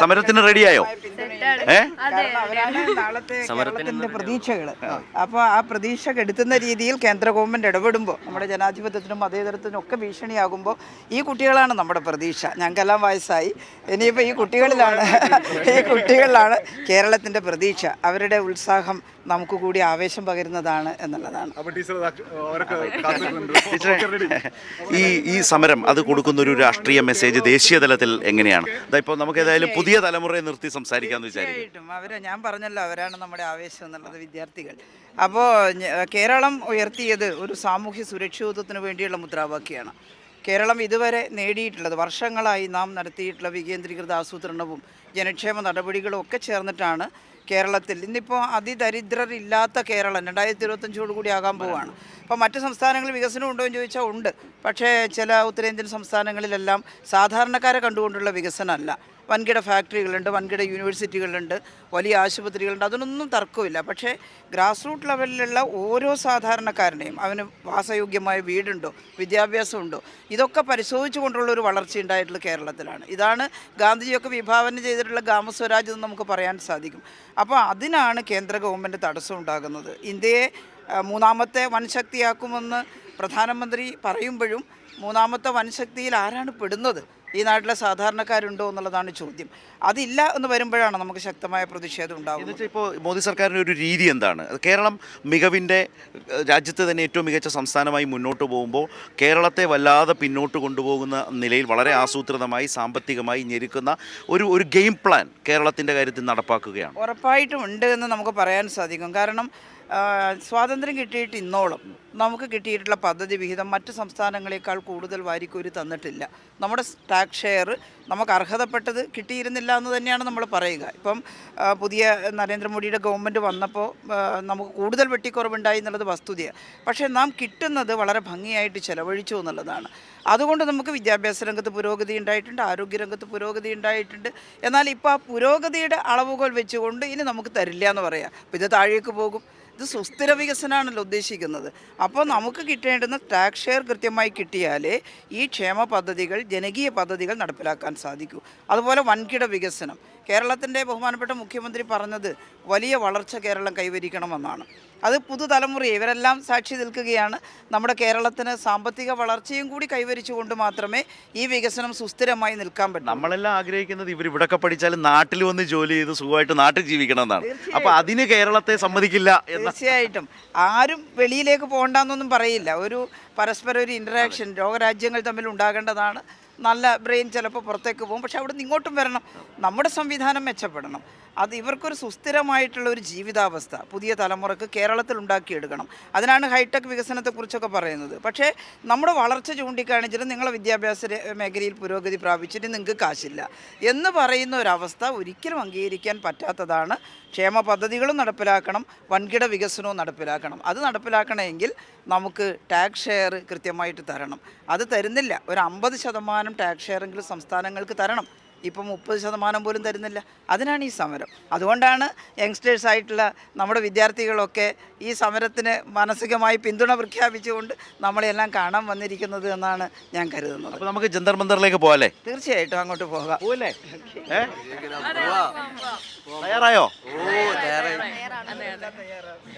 സമരത്തിന് റെഡിയായോ? സമരത്തിന്റെ പ്രതീക്ഷകൾ അപ്പോൾ ആ. പ്രതീക്ഷ കെടുത്തുന്ന രീതിയിൽ കേന്ദ്ര ഗവൺമെന്റ് ഇടപെടുമ്പോൾ നമ്മുടെ ജനാധിപത്യത്തിനും മതേതരത്തിനും ഒക്കെ ഭീഷണിയാകുമ്പോൾ ഈ കുട്ടികളാണ് നമ്മുടെ പ്രതീക്ഷ. ഞങ്ങൾക്കെല്ലാം വയസ്സായി. ഇനിയിപ്പോൾ ഈ കുട്ടികളിലാണ് ഈ കുട്ടികളിലാണ് കേരളത്തിന്റെ പ്രതീക്ഷ. അവരുടെ ഉത്സാഹം നമുക്ക് കൂടി ആവേശം പകരുന്നതാണ് എന്നുള്ളതാണ്. ഈ ഈ സമരം അത് കൊടുക്കുന്ന ഒരു രാഷ്ട്രീയ മെസ്സേജ് ദേശീയ തലത്തിൽ എങ്ങനെയാണ്? ഇപ്പോൾ നമുക്ക് ഏതായാലും പുതിയ തലമുറയെ നിർത്തി സംസാരിക്കാന്ന് വിചാരിക്കും അവരെ ഞാൻ പറഞ്ഞല്ലോ അവരാണ് നമ്മുടെ ആവേശം എന്നുള്ളത് വിദ്യാർത്ഥികൾ. അപ്പോൾ കേരളം ഉയർത്തിയത് ഒരു സാമൂഹ്യ സുരക്ഷിതത്വത്തിന് വേണ്ടിയുള്ള മുദ്രാവാക്യമാണ്. കേരളം ഇതുവരെ നേടിയിട്ടുള്ളത് വർഷങ്ങളായി നാം നടത്തിയിട്ടുള്ള വികേന്ദ്രീകൃത ആസൂത്രണവും ജനക്ഷേമ നടപടികളും ഒക്കെ ചേർന്നിട്ടാണ് കേരളത്തിൽ. ഇന്നിപ്പോൾ അതിദരിദ്രരില്ലാത്ത കേരളം രണ്ടായിരത്തി ഇരുപത്തഞ്ചോട് കൂടി ആകാൻ പോവുകയാണ് അപ്പോൾ മറ്റ് സംസ്ഥാനങ്ങളിൽ വികസനം ഉണ്ടോ എന്ന് ചോദിച്ചാൽ ഉണ്ട്. പക്ഷേ ചില ഉത്തരേന്ത്യൻ സംസ്ഥാനങ്ങളിലെല്ലാം സാധാരണക്കാരെ കണ്ടുകൊണ്ടുള്ള വികസനമല്ല. വൻകിട ഫാക്ടറികളുണ്ട് വൻകിട യൂണിവേഴ്സിറ്റികളുണ്ട് വലിയ ആശുപത്രികളുണ്ട് അതിനൊന്നും തർക്കമില്ല. പക്ഷേ ഗ്രാസ് റൂട്ട് ലെവലിലുള്ള ഓരോ സാധാരണക്കാരനെയും അവന് വാസയോഗ്യമായ വീടുണ്ടോ വിദ്യാഭ്യാസമുണ്ടോ ഇതൊക്കെ പരിശോധിച്ചു കൊണ്ടുള്ള ഒരു വളർച്ച ഉണ്ടായിട്ടുള്ള കേരളത്തിലാണ്. ഇതാണ് ഗാന്ധിജിയൊക്കെ വിഭാവനം ചെയ്തിട്ടുള്ള ഗ്രാമസ്വരാജ് എന്ന് നമുക്ക് പറയാൻ സാധിക്കും. അപ്പോൾ അതിനാണ് കേന്ദ്ര ഗവൺമെന്റ് തടസ്സം ഉണ്ടാകുന്നത്. ഇന്ത്യയെ മൂന്നാമത്തെ വൻശക്തിയാക്കുമെന്ന് പ്രധാനമന്ത്രി പറയുമ്പോഴും മൂന്നാമത്തെ വൻശക്തിയിൽ ആരാണ് പെടുന്നത്? ഈ നാട്ടിലെ സാധാരണക്കാരുണ്ടോ എന്നുള്ളതാണ് ചോദ്യം. അതില്ല എന്ന് വരുമ്പോഴാണ് നമുക്ക് ശക്തമായ പ്രതിഷേധം ഉണ്ടാകുന്നത് ഇപ്പോൾ മോദി സർക്കാരിന്റെ ഒരു രീതി എന്താണ്? കേരളം മികവിന്റെ രാജ്യത്ത് തന്നെ ഏറ്റവും മികച്ച സംസ്ഥാനമായി മുന്നോട്ട് പോകുമ്പോൾ കേരളത്തെ വല്ലാതെ പിന്നോട്ട് കൊണ്ടുപോകുന്ന നിലയിൽ വളരെ ആസൂത്രിതമായി സാമ്പത്തികമായി ഞെരുക്കുന്ന ഒരു ഒരു ഗെയിം പ്ലാൻ കേരളത്തിന്റെ കാര്യത്തിൽ നടപ്പാക്കുകയാണ്. ഉറപ്പായിട്ടും ഉണ്ട് എന്ന് നമുക്ക് പറയാൻ സാധിക്കും. കാരണം സ്വാതന്ത്ര്യം കിട്ടിയിട്ട് ഇന്നോളം നമുക്ക് കിട്ടിയിട്ടുള്ള പദ്ധതി വിഹിതം മറ്റ് സംസ്ഥാനങ്ങളെക്കാൾ കൂടുതൽ വാരിക്കൂരി തന്നിട്ടില്ല. നമ്മുടെ ടാക്സ് ഷെയർ നമുക്ക് അർഹതപ്പെട്ടത് കിട്ടിയിരുന്നില്ല എന്ന് തന്നെയാണ് നമ്മൾ പറയുക. ഇപ്പം പുതിയ നരേന്ദ്രമോദിയുടെ ഗവൺമെന്റ് വന്നപ്പോൾ നമുക്ക് കൂടുതൽ വെട്ടിക്കുറവുണ്ടായി എന്നുള്ളത് വസ്തുതയാണ്. പക്ഷേ നാം കിട്ടുന്നത് വളരെ ഭംഗിയായിട്ട് ചെലവഴിച്ചു എന്നുള്ളതാണ്. അതുകൊണ്ട് നമുക്ക് വിദ്യാഭ്യാസ രംഗത്ത് പുരോഗതി ഉണ്ടായിട്ടുണ്ട് ആരോഗ്യരംഗത്ത് പുരോഗതി ഉണ്ടായിട്ടുണ്ട്. എന്നാൽ ഇപ്പോൾ ആ പുരോഗതിയുടെ അളവുകൾ വെച്ചുകൊണ്ട് ഇനി നമുക്ക് തരില്ല എന്ന് പറയാം. അപ്പോൾ ഇത് താഴേക്ക് പോകും. ഇത് സുസ്ഥിര വികസനമാണല്ലോ ഉദ്ദേശിക്കുന്നത്. അപ്പോൾ നമുക്ക് കിട്ടേണ്ടുന്ന ടാക്സ് ഷെയർ കൃത്യമായി കിട്ടിയാലേ ഈ ക്ഷേമ പദ്ധതികൾ ജനകീയ പദ്ധതികൾ നടപ്പിലാക്കാൻ സാധിക്കൂ. അതുപോലെ വൻകിട വികസനം. കേരളത്തിന്റെ ബഹുമാനപ്പെട്ട മുഖ്യമന്ത്രി പറഞ്ഞത് വലിയ വളർച്ച കേരളം കൈവരിക്കണമെന്നാണ്. അത് പുതുതലമുറയെ ഇവരെല്ലാം സാക്ഷി നിൽക്കുകയാണ്. നമ്മുടെ കേരളത്തിന് സാമ്പത്തിക വളർച്ചയും കൂടി കൈവരിച്ചുകൊണ്ട് മാത്രമേ ഈ വികസനം സുസ്ഥിരമായി നിൽക്കാൻ പറ്റൂ. നമ്മളെല്ലാം ആഗ്രഹിക്കുന്നത് ഇവർ ഇവിടൊക്കെ പഠിച്ചാലും നാട്ടിൽ വന്ന് ജോലി ചെയ്ത് സുഖമായിട്ട് നാട്ടിൽ ജീവിക്കണം എന്നാണ് അപ്പോൾ അതിന് കേരളത്തെ സമ്മതിക്കില്ല തീർച്ചയായിട്ടും. ആരും വെളിയിലേക്ക് പോകണ്ടെന്നൊന്നും പറയില്ല. ഒരു പരസ്പര ഒരു ഇന്ററാക്ഷൻ ലോകരാജ്യങ്ങൾ തമ്മിൽ ഉണ്ടാകേണ്ടതാണ്. നല്ല ബ്രെയിൻ ചിലപ്പോൾ പുറത്തേക്ക് പോകും. പക്ഷെ അവിടെ നിന്ന് ഇങ്ങോട്ടും വരണം. നമ്മുടെ സംവിധാനം മെച്ചപ്പെടണം. അത് ഇവർക്കൊരു സുസ്ഥിരമായിട്ടുള്ള ഒരു ജീവിതാവസ്ഥ പുതിയ തലമുറയ്ക്ക് കേരളത്തിൽ ഉണ്ടാക്കിയെടുക്കണം. അതിനാണ് ഹൈടെക് വികസനത്തെക്കുറിച്ചൊക്കെ പറയുന്നത്. പക്ഷേ നമ്മുടെ വളർച്ച ചൂണ്ടിക്കാണിച്ചിട്ട് നിങ്ങളെ വിദ്യാഭ്യാസ മേഖലയിൽ പുരോഗതി പ്രാപിച്ചിട്ട് നിങ്ങൾക്ക് കാശില്ല എന്ന് പറയുന്ന ഒരവസ്ഥ ഒരിക്കലും അംഗീകരിക്കാൻ പറ്റാത്തതാണ്. ക്ഷേമ പദ്ധതികളും നടപ്പിലാക്കണം വൻകിട വികസനവും നടപ്പിലാക്കണം. അത് നടപ്പിലാക്കണമെങ്കിൽ നമുക്ക് ടാക്സ് ഷെയർ കൃത്യമായിട്ട് തരണം. അത് തരുന്നില്ല. ഒരു അമ്പത് ശതമാനം ടാക്സ് ഷെയറെങ്കിലും സംസ്ഥാനങ്ങൾക്ക് തരണം. ഇപ്പം മുപ്പത് ശതമാനം പോലും തരുന്നില്ല. അതിനാണ് ഈ സമരം. അതുകൊണ്ടാണ് യങ്സ്റ്റേഴ്സായിട്ടുള്ള നമ്മുടെ വിദ്യാർത്ഥികളൊക്കെ ഈ സമരത്തിന് മാനസികമായി പിന്തുണ പ്രഖ്യാപിച്ചുകൊണ്ട് നമ്മളെല്ലാം കാണാൻ വന്നിരിക്കുന്നത് എന്നാണ് ഞാൻ കരുതുന്നത്. അപ്പോൾ നമുക്ക് ജന്തർ മന്ദറിലേക്ക് പോകാല്ലേ തീർച്ചയായിട്ടും അങ്ങോട്ട് പോകാം. പോകല്ലേ തയ്യാറായോ?